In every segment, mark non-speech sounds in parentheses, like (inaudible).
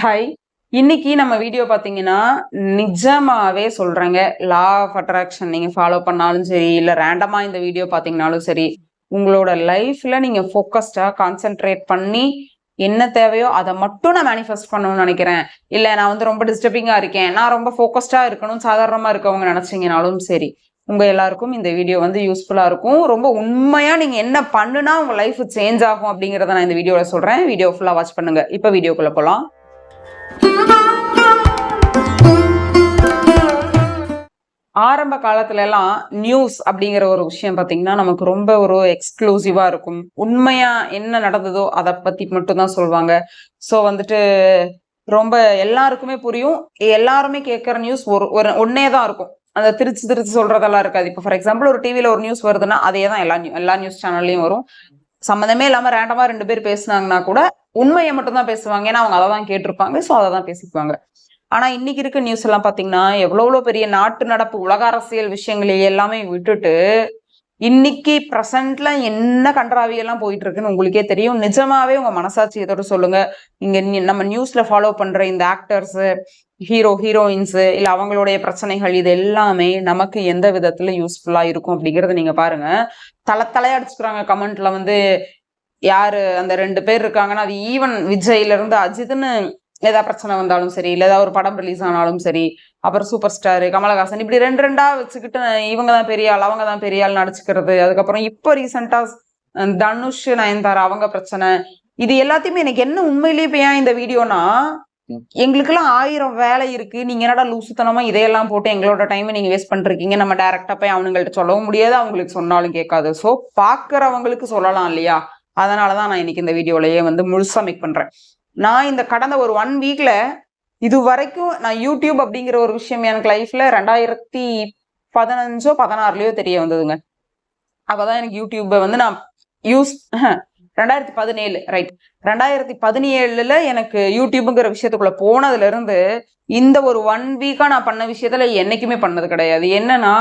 Hi இன்னைக்கு நம்ம video பார்த்தீங்கன்னா நிஜமாவே சொல்றேங்க. லா ஆஃப் அட்ராக்ஷன் நீங்க ஃபாலோ பண்ணாலும் சரி இல்லை ரேண்டமா இந்த வீடியோ பார்த்தீங்கனாலும் சரி உங்களோட லைஃப்ல நீங்க ஃபோக்கஸ்டா கான்சென்ட்ரேட் பண்ணி என்ன தேவையோ அதை மட்டும் நான் மேனிஃபெஸ்ட் பண்ணணும்னு நினைக்கிறேன். இல்லை நான் வந்து ரொம்ப டிஸ்டர்பிங்காக இருக்கேன். நான் ரொம்ப ஃபோக்கஸ்டாக இருக்கணும் சாதாரணமாக இருக்கவங்க நினச்சிங்கனாலும் சரி உங்கள் எல்லாருக்கும் இந்த வீடியோ வந்து யூஸ்ஃபுல்லாக இருக்கும். ரொம்ப உண்மையாக நீங்கள் என்ன பண்ணுனா உங்கள் லைஃப் சேஞ்ச் ஆகும் அப்படிங்கிறத நான் இந்த வீடியோவில் சொல்கிறேன் வீடியோ ஃபுல்லாக வாட்ச் பண்ணுங்கள் இப்போ வீடியோக்குள்ளே போகலாம் ஆரம்ப காலத்துல எல்லாம் நியூஸ் அப்படிங்கிற ஒரு விஷயம் பாத்தீங்கன்னா நமக்கு ரொம்ப ஒரு எக்ஸ்க்ளூசிவா இருக்கும். உண்மையா என்ன நடந்ததோ அதை பத்தி மட்டும் தான் சொல்லுவாங்க ஸோ வந்துட்டு ரொம்ப எல்லாருக்குமே புரியும். எல்லாருமே கேட்குற நியூஸ் ஒரு ஒரு ஒன்னே தான் இருக்கும். அந்த திருச்சி திருச்சி சொல்றதெல்லாம் இருக்காது. இப்போ ஃபார் எக்ஸாம்பிள் ஒரு டிவியில ஒரு நியூஸ் வருதுன்னா அதே தான் எல்லா நியூ எல்லா நியூஸ் சேனல்லையும் வரும். சம்மந்தமே இல்லாம ரேண்டமா ரெண்டு பேர் பேசுனாங்கன்னா கூட உண்மையை மட்டும் தான் பேசுவாங்க. ஏன்னா அவங்க அதை தான் கேட்டிருப்பாங்க. ஸோ அதை தான் பேசிக்குவாங்க. ஆனா இன்னைக்கு இருக்க நியூஸ் எல்லாம் பாத்தீங்கன்னா எவ்வளோ எவ்வளோ பெரிய நாட்டு நடப்பு உலக அரசியல் விஷயங்களை எல்லாமே விட்டுட்டு இன்னைக்கு ப்ரெசண்ட்ல என்ன கன்றாவியெல்லாம் போயிட்டு இருக்குன்னு உங்களுக்கே தெரியும். நிஜமாவே உங்க மனசாட்சி இதோட சொல்லுங்க. இங்க நம்ம நியூஸ்ல ஃபாலோ பண்ற இந்த ஆக்டர்ஸ் ஹீரோ ஹீரோயின்ஸ் இல்ல அவங்களுடைய பிரச்சனைகள் இது எல்லாமே நமக்கு எந்த விதத்துல யூஸ்ஃபுல்லா இருக்கும் அப்படிங்கறத நீங்க பாருங்க. தலை தலையடிச்சுக்கிறாங்க கமெண்ட்ல வந்து யாரு அந்த ரெண்டு பேர் இருக்காங்கன்னா அது ஈவன் விஜய்ல இருந்து அஜித்னு ஏதாவது பிரச்சனை வந்தாலும் சரி இல்லை ஏதாவது ஒரு படம் ரிலீஸ் ஆனாலும் சரி அப்புறம் சூப்பர் ஸ்டார் கமலஹாசன் இப்படி ரெண்டு ரெண்டா வச்சுக்கிட்டு இவங்க தான் பெரிய ஆள் அவங்க தான் பெரிய ஆள் நடிச்சுக்கிறது. அதுக்கப்புறம் இப்போ ரீசெண்டா தனுஷ் நயன்தாரா அவங்க பிரச்சனை. இது எல்லாத்தையுமே எனக்கு என்ன உண்மையிலேயே இப்போ ஏன் இந்த வீடியோனா எங்களுக்கெல்லாம் ஆயிரம் வேலை இருக்கு. நீங்க என்னடா லூசுத்தனமா இதையெல்லாம் போட்டு எங்களோட டைமை நீங்க வேஸ்ட் பண்றீங்க நம்ம டைரக்டா போய் அவனுங்கள்ட்ட சொல்லவும் முடியாது அவங்களுக்கு சொன்னாலும் கேட்காது. ஸோ பாக்குறவங்களுக்கு சொல்லலாம் இல்லையா? அதனாலதான் நான் இன்னைக்கு இந்த வீடியோலையே வந்து முழுசாக மேக் பண்ணுறேன் நான் இந்த கடந்த ஒரு ஒன் வீக்கில் இது வரைக்கும் நான் யூடியூப் அப்படிங்கிற ஒரு விஷயம் எனக்கு லைஃப்பில் ரெண்டாயிரத்தி பதினஞ்சோ பதினாறுலையோ தெரிய வந்ததுங்க. அப்போ தான் எனக்கு யூடியூப்பை வந்து நான் யூஸ் (laughs) ரெண்டாயிரத்தி பதினேழு ரைட் ரெண்டாயிரத்தி பதினேழுல எனக்கு யூடியூப்புங்கிற விஷயத்துக்குள்ள போனதுல இருந்து இந்த ஒரு ஒன் வீக்கா நான் பண்ண விஷயத்துல என்னைக்குமே பண்ணது கிடையாது. என்னன்னா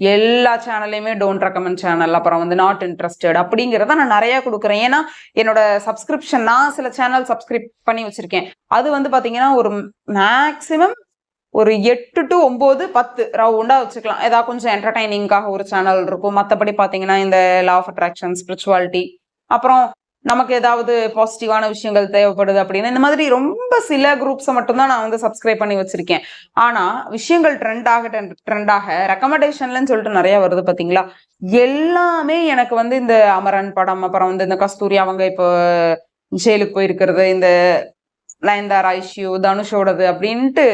எல்லா சேனல்லையுமே டோன்ட் ரெக்கமெண்ட் சேனல் அப்புறம் வந்து நாட் இன்ட்ரெஸ்டட் அப்படிங்கிறத நான் நிறைய கொடுக்குறேன். ஏன்னா என்னோட சப்ஸ்கிரிப்ஷன் நான் சில சேனல் சப்ஸ்கிரைப் பண்ணி வச்சிருக்கேன். அது வந்து பாத்தீங்கன்னா ஒரு மேக்சிமம் ஒரு எட்டு டு ஒம்பது பத்து ரவுண்டாக வச்சுக்கலாம். ஏதாவது கொஞ்சம் என்டர்டைனிங்காக ஒரு சேனல் இருக்கும். மற்றபடி பார்த்தீங்கன்னா இந்த லா ஆஃப் அட்ராக்ஷன் ஸ்பிரிச்சுவாலிட்டி அப்புறம் நமக்கு ஏதாவது பாசிட்டிவான விஷயங்கள் தேவைப்படுது அப்படின்னா. இந்த மாதிரி ரொம்ப சில குரூப்ஸை மட்டும்தான் நான் வந்து சப்ஸ்கிரைப் பண்ணி வச்சிருக்கேன். ஆனால் விஷயங்கள் ட்ரெண்டாக ட்ரெண்டாக ரெக்கமெண்டேஷன்லன்னு சொல்லிட்டு நிறைய வருது பார்த்தீங்களா எல்லாமே எனக்கு வந்து இந்த அமரன் படம் அப்புறம் வந்து இந்த கஸ்தூரி அவங்க இப்போ ஜெயிலுக்கு போயிருக்கிறது இந்த நயன்தாரா இஷ்யூ தனுஷோடது அப்படின்ட்டு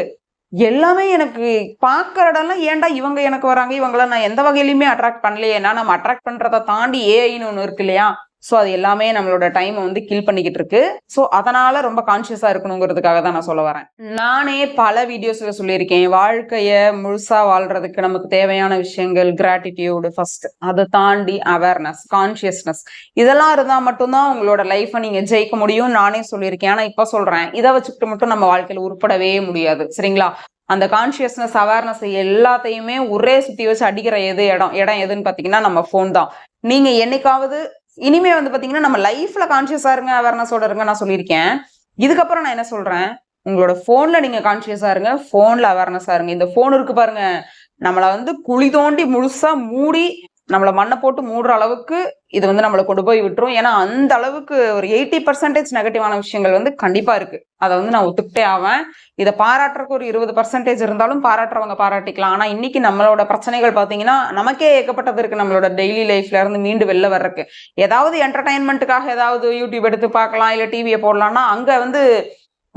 எல்லாமே எனக்கு பார்க்குற இடம்லாம் ஏன்டா இவங்க எனக்கு வராங்க? இவங்கள நான் எந்த வகையிலுமே அட்ராக்ட் பண்ணலையே. ஏன்னா நம்ம அட்ராக்ட் பண்ணுறத தாண்டி ஏஐன்னு ஒன்று இருக்கு இல்லையா? ஸோ அது எல்லாமே நம்மளோட டைமை வந்து கில் பண்ணிக்கிட்டு இருக்கு. ஸோ அதனால ரொம்ப கான்சியஸாக இருக்கணுங்கிறதுக்காக தான் நான் சொல்ல வரேன். நானே பல வீடியோஸ்ல சொல்லியிருக்கேன். வாழ்க்கையை முழுசா வாழ்றதுக்கு நமக்கு தேவையான விஷயங்கள் கிராட்டிடியூடு ஃபர்ஸ்ட் அதை தாண்டி அவேர்னஸ் கான்சியஸ்னஸ் இதெல்லாம் இருந்தால் மட்டும்தான் உங்களோட லைஃப்பை நீங்கள் ஜெயிக்க முடியும் நானே சொல்லியிருக்கேன். ஆனால் இப்போ சொல்றேன். இதை வச்சுக்கிட்டு மட்டும் நம்ம வாழ்க்கையில் உருப்படவே முடியாது. சரிங்களா? அந்த கான்சியஸ்னஸ் அவேர்னஸ் எல்லாத்தையுமே ஒரே சுற்றி வச்சு அடிக்கிற எது இடம்? இடம் எதுன்னு பார்த்தீங்கன்னா நம்ம ஃபோன் தான். நீங்கள் என்னைக்காவது இனிமே வந்து பாத்தீங்கன்னா நம்ம லைஃப்ல கான்சியஸா இருங்க அவேர்னஸோட இருங்க நான் சொல்லியிருக்கேன். இதுக்கப்புறம் நான் என்ன சொல்றேன்? உங்களோட போன்ல நீங்க கான்சியஸா இருங்க போன்ல அவேர்னஸா இருங்க. இந்த போன் இருக்கு பாருங்க. நம்மளை வந்து குழி தோண்டி முழுசா மூடி நம்மளை மண்ணை போட்டு மூடுற அளவுக்கு இது வந்து நம்மளை கொண்டு போய் விட்டுரும். ஏன்னா அந்த அளவுக்கு ஒரு எயிட்டி பர்சன்டேஜ் நெகட்டிவான விஷயங்கள் வந்து கண்டிப்பா இருக்கு. அதை வந்து நான் ஒத்துக்கிட்டே ஆவேன். இதை பாராட்டுறதுக்கு ஒரு இருபது பர்சன்டேஜ் இருந்தாலும் பாராட்டுறவங்க பாராட்டிக்கலாம். ஆனா இன்னைக்கு நம்மளோட பிரச்சனைகள் பாத்தீங்கன்னா நமக்கே ஏகப்பட்டது இருக்கு. நம்மளோட டெய்லி லைஃப்ல இருந்து மீண்டு வெளில வர்றதுக்கு. ஏதாவது என்டர்டைன்மெண்ட்டுக்காக ஏதாவது யூடியூப் எடுத்து பார்க்கலாம் இல்ல டிவியை போடலாம்னா அங்க வந்து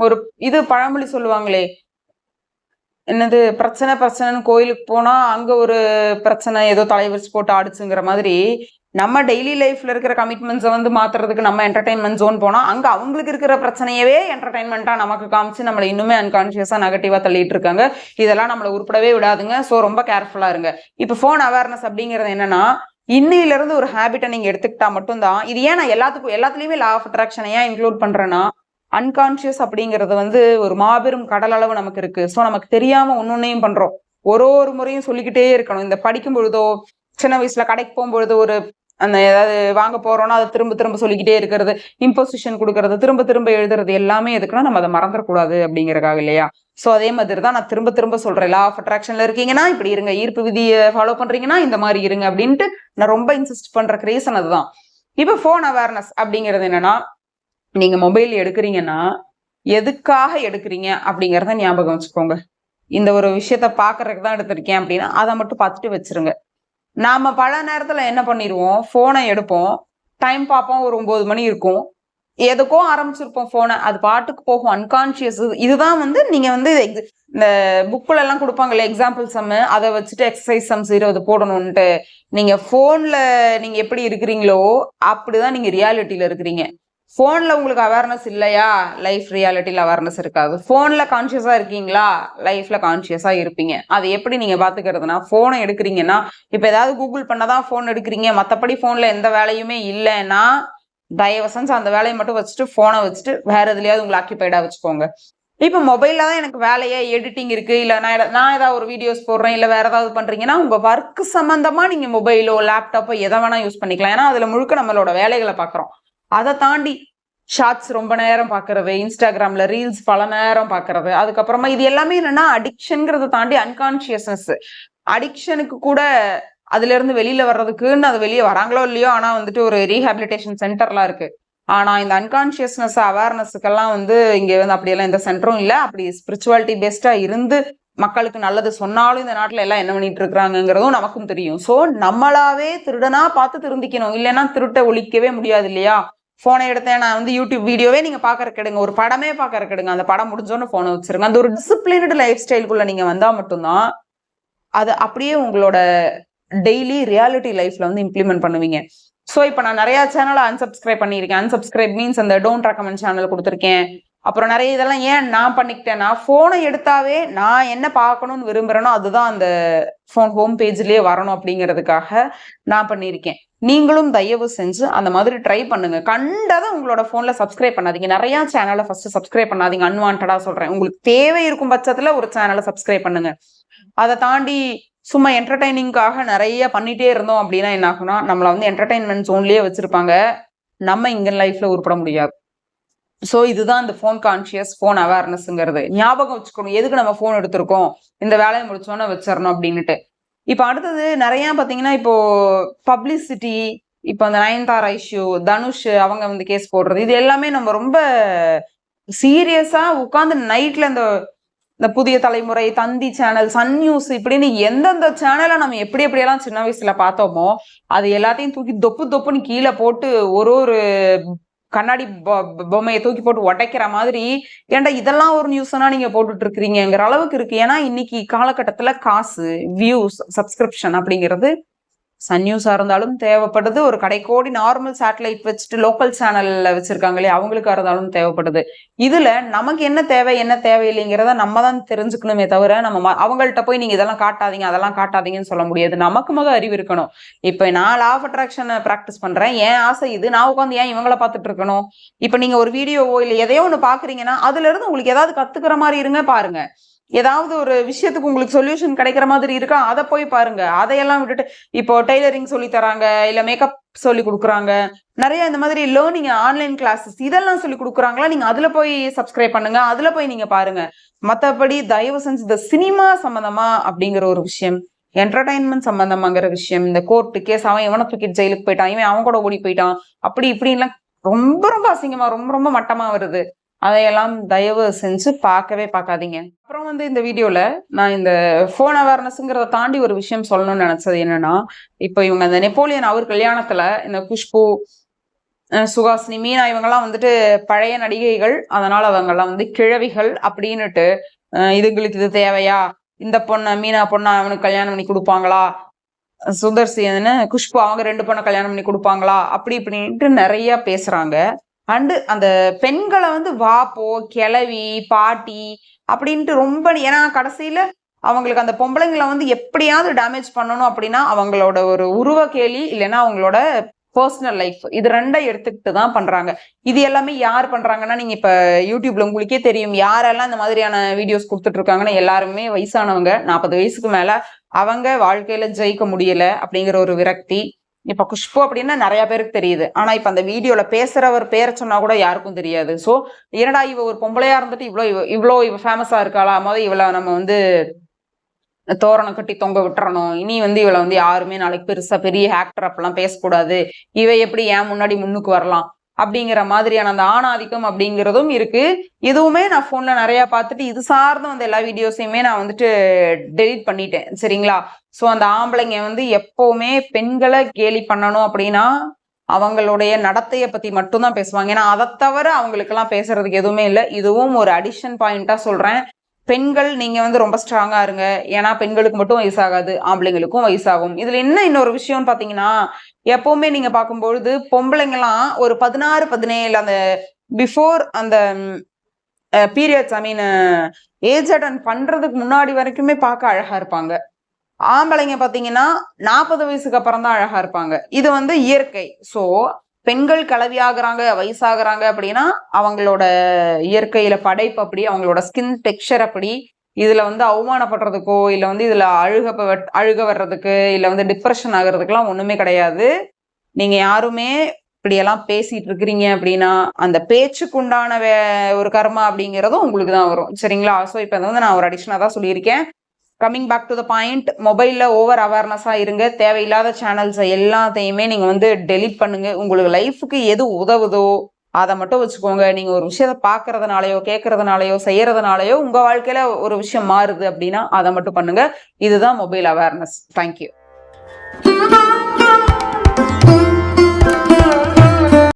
ஒரு இது பழமொழி சொல்லுவாங்களே. என்னது? பிரச்சனை பிரச்சனைன்னு கோயிலுக்கு போனா அங்க ஒரு பிரச்சனை ஏதோ தலைவரிச்சு போட்டு ஆடுச்சுங்கிற மாதிரி நம்ம டெய்லி லைஃப்பில் இருக்கிற கமிட்மெண்ட்ஸை வந்து மாற்றுறதுக்கு நம்ம என்டர்டைன்மெண்ட் ஜோன் போனால் அங்கே அவங்களுக்கு இருக்கிற பிரச்சனையவே என்டர்டைன்மெண்ட்டாக நமக்கு காமிச்சு நம்மளை இன்னுமே அன்கான்ஷியஸாக நெகட்டிவாக தள்ளிட்டு இருக்காங்க. இதெல்லாம் நம்மளை உருப்படவே விடாதுங்க. ஸோ ரொம்ப கேர்ஃபுல்லாக இருங்க. இப்போ ஃபோன் அவேர்னஸ் அப்படிங்கிறது என்னன்னா இன்னையிலிருந்து ஒரு ஹேபிட்டை நீங்கள் எடுத்துக்கிட்டா மட்டும்தான் இது ஏன் நான் எல்லாத்துக்கும் எல்லாத்துலேயுமே லா ஆஃப் அட்ராக்ஷனை ஏன் இன்க்ளூட் பண்ணுறேன்னா அன்கான்ஷியஸ் அப்படிங்கிறது வந்து ஒரு மாபெரும் கடல் அளவு நமக்கு இருக்கு. ஸோ நமக்கு தெரியாம ஒன்னொன்னையும் பண்றோம். ஒரு ஒரு முறையும் சொல்லிக்கிட்டே இருக்கணும். இந்த படிக்கும் பொழுதோ சின்ன வயசுல கடைக்கு போகும்பொழுது ஒரு அந்த ஏதாவது வாங்க போறோம்னா அதை திரும்ப திரும்ப சொல்லிக்கிட்டே இருக்கிறது இம்போசிஷன் கொடுக்கறது திரும்ப திரும்ப எழுதுறது எல்லாமே எதுக்குன்னா நம்ம அதை மறந்துடக்கூடாது அப்படிங்கிறக்காக இல்லையா? ஸோ அதே மாதிரி தான் நான் திரும்ப திரும்ப சொல்றேன். லா ஆஃப் அட்ராக்ஷன்ல இருக்கீங்கன்னா இப்படி இருங்க. ஈர்ப்பு விதியை ஃபாலோ பண்றீங்கன்னா இந்த மாதிரி இருங்க அப்படின்ட்டு நான் ரொம்ப இன்சிஸ்ட் பண்ற ரீசன் அதுதான். இப்போ ஃபோன் அவேர்னஸ் அப்படிங்கிறது என்னன்னா நீங்க மொபைல் எடுக்கிறீங்கன்னா எதுக்காக எடுக்கிறீங்க அப்படிங்கிறத ஞாபகம் வச்சுக்கோங்க. இந்த ஒரு விஷயத்த பாக்குறதுக்கு தான் எடுத்திருக்கேன் அப்படின்னா அதை மட்டும் பார்த்துட்டு வச்சிருங்க. நாம் பல நேரத்தில் என்ன பண்ணிடுவோம் ஃபோனை எடுப்போம். டைம் பார்ப்போம். ஒரு ஒம்பது மணி இருக்கும். எதுக்கோ ஆரம்பிச்சிருப்போம் ஃபோனை அது பாட்டுக்கு போகும். அன்கான்ஷியஸ் இதுதான் வந்து நீங்கள் வந்து இந்த புக்கில் எல்லாம் கொடுப்பாங்கல்ல எக்ஸாம்பிள் சம்மு அதை வச்சுட்டு எக்ஸசைஸ் சம்ஸ் இருபது போடணும்ன்ட்டு. நீங்கள் ஃபோனில் நீங்கள் எப்படி இருக்கிறீங்களோ அப்படிதான் நீங்கள் ரியாலிட்டியில் இருக்கிறீங்க. ஃபோனில் உங்களுக்கு அவேர்னஸ் இல்லையா? லைஃப் ரியாலிட்டியில் அவேர்னஸ் இருக்காது. ஃபோனில் கான்ஷியஸாக இருக்கீங்களா? லைஃப்பில் கான்ஷியஸாக இருப்பீங்க. அது எப்படி நீங்கள் பார்த்துக்கிறதுனா ஃபோனை எடுக்கிறீங்கன்னா இப்போ ஏதாவது கூகுள் பண்ண தான் ஃபோன் எடுக்கிறீங்க. மற்றபடி ஃபோனில் எந்த வேலையுமே இல்லைன்னா தயவு செஞ்சு அந்த வேலையை மட்டும் வச்சுட்டு ஃபோனை வச்சுட்டு வேறு எதுலையாவது உங்களை ஆக்கியபைடாக வச்சுக்கோங்க. இப்போ மொபைலில் தான் எனக்கு வேலையே எடிட்டிங் இருக்குது இல்லை நான் நான் ஏதாவது ஒரு வீடியோஸ் போடுறேன் இல்லை வேறு ஏதாவது பண்ணுறீங்கன்னா உங்கள் ஒர்க் சம்மந்தமாக நீங்கள் மொபைலோ லேப்டாப்போ எதை வேணால் யூஸ் பண்ணிக்கலாம். ஏன்னா அதில் முழுக்க நம்மளோட வேலைகளை பார்க்குறோம் அதை தாண்டி ஷார்ட்ஸ் ரொம்ப நேரம் பார்க்கறது இன்ஸ்டாகிராம்ல ரீல்ஸ் பல நேரம் பார்க்கறது. அதுக்கப்புறமா இது எல்லாமே என்னன்னா அடிக்ஷன்ங்கிறத தாண்டி அன்கான்சியஸ்னஸ் அடிக்ஷனுக்கு கூட அதுல இருந்து வெளியில வர்றதுக்குன்னு அது வெளியே வராங்களோ இல்லையோ ஆனா வந்துட்டு ஒரு ரீஹாபிலிட்டேஷன் சென்டர்லாம் இருக்கு. ஆனா இந்த அன்கான்சியஸ்னஸ் அவேர்னஸுக்கெல்லாம் வந்து இங்க வந்து அப்படியெல்லாம் எந்த சென்டரும் இல்லை. அப்படி ஸ்பிரிச்சுவாலிட்டி பெஸ்டா இருந்து மக்களுக்கு நல்லது சொன்னாலும் இந்த நாட்டில் எல்லாம் என்ன பண்ணிட்டு இருக்கிறாங்கிறதும் நமக்கும் தெரியும். ஸோ நம்மளாவே திருடனா பார்த்து திருந்திக்கணும். இல்லைன்னா திருட்டை ஒழிக்கவே முடியாது இல்லையா? போனை எடுத்தேன். நான் வந்து யூடியூப் வீடியோவே நீங்க பாக்குற கெடுங்க ஒரு படமே பாக்குற கெடுங்க அந்த படம் முடிஞ்சோன்னு போனை வச்சிருங்க. அந்த ஒரு டிசிப்ளினடு லைஃப் ஸ்டைலுக்குள்ள நீங்க வந்தா மட்டும்தான் அது அப்படியே உங்களோட டெய்லி ரியாலிட்டி லைஃப்ல வந்து இம்ப்ளிமெண்ட் பண்ணுவீங்க. ஸோ இப்போ நான் நிறைய சேனலை அன்சப்ஸ்கிரைப் பண்ணியிருக்கேன். அன்சப்ஸ்கிரைப் மீன்ஸ் அந்த டோன்ட் ரெக்கமெண்ட் சேனல் கொடுத்துருக்கேன். அப்புறம் நிறைய இதெல்லாம் ஏன் நான் பண்ணிக்கிட்டேன்னா ஃபோனை எடுத்தாவே நான் என்ன பார்க்கணும்னு விரும்புகிறேனோ அதுதான் அந்த ஃபோன் ஹோம் பேஜ்லேயே வரணும் அப்படிங்கிறதுக்காக நான் பண்ணியிருக்கேன். நீங்களும் தயவு செஞ்சு அந்த மாதிரி ட்ரை பண்ணுங்க. கண்டதை உங்களோட ஃபோன்ல சப்ஸ்கிரைப் பண்ணாதீங்க. நிறைய சேனலை ஃபர்ஸ்ட் சப்ஸ்கிரைப் பண்ணாதீங்க. அன்வான்டா சொல்றேன். உங்களுக்கு தேவை இருக்கும் பட்சத்துல ஒரு சேனலை சப்ஸ்கிரைப் பண்ணுங்க. அதை தாண்டி சும்மா என்டர்டைனிங்காக நிறைய பண்ணிட்டே இருந்தோம் அப்படின்னா என்ன ஆகும்னா நம்மளை வந்து என்டர்டைன்மெண்ட் ஜோன்லயே வச்சிருப்பாங்க. நம்ம இங்க லைஃப்ல உருப்பட முடியாது. ஸோ இதுதான் இந்த ஃபோன் கான்ஷியஸ் ஃபோன் அவேர்னஸ்ங்கிறது ஞாபகம் வச்சுக்கணும். எதுக்கு நம்ம ஃபோன் எடுத்திருக்கோம்? இந்த வேலையை முடிச்சோன்னே வச்சிடணும் அப்படின்னுட்டு. இப்போ அடுத்தது நிறைய பார்த்தீங்கன்னா இப்போ பப்ளிசிட்டி இப்போ அந்த நயன்தாரா இஷ்யூ தனுஷ் அவங்க வந்து கேஸ் போடுறது. இது எல்லாமே நம்ம ரொம்ப சீரியஸாக உட்காந்து நைட்டில் இந்த இந்த புதிய தலைமுறை தந்தி சேனல் சன் நியூஸ் இப்படின்னு எந்தெந்த சேனலை நம்ம எப்படி எப்படியெல்லாம் சின்ன வயசுல பார்த்தோமோ அது எல்லாத்தையும் தூக்கி தொப்பு தொப்புன்னு கீழே போட்டு ஒரு ஒரு கண்ணாடி பொ- பொம்மையை தூக்கி போட்டு உடைக்கிற மாதிரி ஏன்டா இதெல்லாம் ஒரு நியூஸ்னா நீங்க போட்டுட்டு இருக்கிறீங்கிற அளவுக்கு இருக்கு. ஏன்னா இன்னைக்கு காலகட்டத்துல காசு வியூஸ் சப்ஸ்கிரிப்ஷன் அப்படிங்கிறது சன் நியூஸாக இருந்தாலும் தேவைப்படுது. ஒரு கடைக்கோடி நார்மல் சேட்டலைட் வச்சுட்டு லோக்கல் சேனலில் வச்சுருக்காங்க இல்லையா? அவங்களுக்காக இருந்தாலும் தேவைப்படுது. இதில் நமக்கு என்ன தேவை என்ன தேவையில்லைங்கிறத நம்ம தான் தெரிஞ்சுக்கணுமே தவிர நம்ம ம- அவங்கள்ட்ட போய் நீங்க இதெல்லாம் காட்டாதீங்க அதெல்லாம் காட்டாதீங்கன்னு சொல்ல முடியாது. நமக்கு முத அறிவு இருக்கணும். இப்போ நான் லா ஆஃப் அட்ராக்ஷனை ப்ராக்டிஸ் பண்றேன். ஏன் ஆசை இது. நான் உட்காந்து ஏன் இவங்கள பார்த்துட்டு இருக்கணும்? இப்போ நீங்கள் ஒரு வீடியோவோ இல்லை எதையோ ஒன்று பாக்குறீங்கன்னா அதுல இருந்து உங்களுக்கு ஏதாவது கற்றுக்கிற மாதிரி இருங்க பாருங்கள் ஏதாவது ஒரு விஷயத்துக்கு உங்களுக்கு சொல்யூஷன் கிடைக்கிற மாதிரி இருக்கா? அதை போய் பாருங்க. அதையெல்லாம் விட்டுட்டு இப்போ டெய்லரிங் சொல்லி தராங்க இல்ல மேக்கப் சொல்லி கொடுக்குறாங்க. நிறைய இந்த மாதிரி லேர்னிங் ஆன்லைன் கிளாஸஸ் இதெல்லாம் சொல்லி கொடுக்குறாங்களா? நீங்க அதுல போய் சப்ஸ்கிரைப் பண்ணுங்க. அதுல போய் நீங்க பாருங்க. மத்தபடி தயவு செஞ்சு இந்த சினிமா சம்பந்தமா அப்படிங்கிற ஒரு விஷயம் என்டர்டைன்மெண்ட் சம்பந்தமாங்கிற விஷயம் இந்த கோர்ட்டு கேஸ் அவன் எவனை தூக்கிட்டு ஜெயிலுக்கு போயிட்டான்? இவன் அவன் கூட ஓடி போயிட்டான்? அப்படி இப்படின்லாம் ரொம்ப ரொம்ப அசிங்கமா ரொம்ப ரொம்ப மட்டமா வருது. அதையெல்லாம் தயவு செஞ்சு பார்க்கவே பார்க்காதீங்க. அப்புறம் வந்து இந்த வீடியோவில் நான் இந்த ஃபோன் அவேர்னஸ்ங்கிறத தாண்டி ஒரு விஷயம் சொல்லணும்னு நினச்சது என்னென்னா இப்போ இவங்க அந்த நெப்போலியன் அவர் கல்யாணத்தில் இந்த குஷ்பு சுகாசினி மீனா இவங்கெல்லாம் வந்துட்டு பழைய நடிகைகள். அதனால் அவங்கெல்லாம் வந்து கிழவிகள் அப்படின்னுட்டு இதுங்களுக்கு இது தேவையா? இந்த பொண்ணை மீனா பொண்ணை அவனுக்கு கல்யாணம் பண்ணி கொடுப்பாங்களா? சுதர்சின்னு குஷ்பு அவங்க ரெண்டு பொண்ணை கல்யாணம் பண்ணி கொடுப்பாங்களா? அப்படி இப்படின்ட்டு நிறைய பேசுகிறாங்க அண்டு அந்த பெண்களை வந்து வா போ கிளவி பாட்டி அப்படின்ட்டு ரொம்ப ஏன்னா கடைசியில் அவங்களுக்கு அந்த பொம்பளைங்களை வந்து எப்படியாவது டேமேஜ் பண்ணணும் அப்படின்னா அவங்களோட ஒரு உருவ கேலி இல்லைன்னா அவங்களோட பர்சனல் லைஃப் இது ரெண்டை எடுத்துக்கிட்டு தான் பண்றாங்க. இது எல்லாமே யார் பண்றாங்கன்னா நீங்க இப்ப யூடியூப்ல உங்களுக்கே தெரியும். யாரெல்லாம் இந்த மாதிரியான வீடியோஸ் கொடுத்துட்டு இருக்காங்கன்னா எல்லாருமே வயசானவங்க. நாற்பது வயசுக்கு மேல அவங்க வாழ்க்கையில ஜெயிக்க முடியல அப்படிங்கிற ஒரு விரக்தி. இப்ப குஷ்பு அப்படின்னா நிறைய பேருக்கு தெரியுது. ஆனா இப்ப அந்த வீடியோல பேசுறவர் பேரை சொன்னா கூட யாருக்கும் தெரியாது. சோ என்னடா இவ ஒரு பொம்பளையா இருந்துட்டு இவ்வளோ இவ இவ்வளோ இவ ஃபேமஸா இருக்காளா மொதல் இவளை நம்ம வந்து தோரணம் கட்டி தொங்க விட்டுறணும். இனி வந்து இவளை வந்து யாருமே நாளைக்கு பெருசா பெரிய ஆக்டர் அப்பெல்லாம் பேசக்கூடாது. இவ எப்படி ஏன் முன்னாடி முன்னுக்கு வரலாம்? அப்படிங்கிற மாதிரியான அந்த ஆணாதிக்கம் அப்படிங்கிறதும் இருக்கு. இதுவுமே நான் ஃபோன்ல நிறைய பார்த்துட்டு இது சார்ந்த வந்த எல்லா வீடியோஸையுமே நான் வந்துட்டு டெலிட் பண்ணிட்டேன். சரிங்களா? ஸோ அந்த ஆம்பளைங்க வந்து எப்பவுமே பெண்களை கேலி பண்ணணும் அப்படின்னா அவங்களுடைய நடத்தையை பத்தி மட்டும்தான் பேசுவாங்க. ஏன்னா அதை தவிர அவங்களுக்கெல்லாம் பேசுறதுக்கு எதுவுமே இல்லை. இதுவும் ஒரு அடிஷன் பாயிண்டா சொல்றேன். பெண்கள் நீங்கள் வந்து ரொம்ப ஸ்ட்ராங்காக இருங்க. ஏன்னா பெண்களுக்கு மட்டும் வயசாகாது ஆம்பளைங்களுக்கும் வயசாகும். இதில் என்ன இன்னொரு விஷயம்னு பார்த்தீங்கன்னா எப்போவுமே நீங்கள் பார்க்கும்பொழுது பொம்பளைங்கெல்லாம் ஒரு பதினாறு பதினேழு அந்த பிஃபோர் அந்த periods I mean age attain பண்ணுறதுக்கு முன்னாடி வரைக்குமே பார்க்க அழகாக இருப்பாங்க. ஆம்பளைங்க பார்த்தீங்கன்னா நாற்பது வயசுக்கு அப்புறம் தான் அழகாக இருப்பாங்க. இது வந்து இயற்கை. ஸோ பெண்கள் கலவியாகிறாங்க வயசாகிறாங்க அப்படின்னா அவங்களோட இயற்கையில படைப்பு அப்படி அவங்களோட ஸ்கின் டெக்ஸ்சர் அப்படி இதுல வந்து அவமானப்படுறதுக்கோ இல்ல வந்து இதுல அழுக அழுக வர்றதுக்கு இல்ல வந்து டிப்ரெஷன் ஆகுறதுக்குலாம் ஒண்ணுமே கிடையாது. நீங்க யாருமே இப்படியெல்லாம் பேசிட்டு இருக்கிறீங்க அப்படின்னா அந்த பேச்சுக்குண்டான வே ஒரு கர்மா அப்படிங்கிறதும் உங்களுக்கு தான் வரும். சரிங்களா? ஸோ இப்போ வந்து நான் ஒரு அடிஷனாக தான் சொல்லியிருக்கேன். Coming back to the point மொபைலில் ஓவர் அவேர்னஸாக இருங்க. தேவையில்லாத சேனல்ஸ் எல்லாத்தையுமே நீங்கள் வந்து டெலீட் பண்ணுங்க. உங்களுக்கு லைஃபுக்கு எது உதவுதோ அதை மட்டும் வச்சுக்கோங்க. நீங்கள் ஒரு விஷயத்தை பார்க்கறதுனாலையோ கேட்கறதுனாலையோ செய்கிறதுனாலையோ உங்கள் வாழ்க்கையில் ஒரு விஷயம் மாறுது அப்படின்னா அதை மட்டும் பண்ணுங்க. இதுதான் மொபைல் அவேர்னஸ் தேங்க்யூ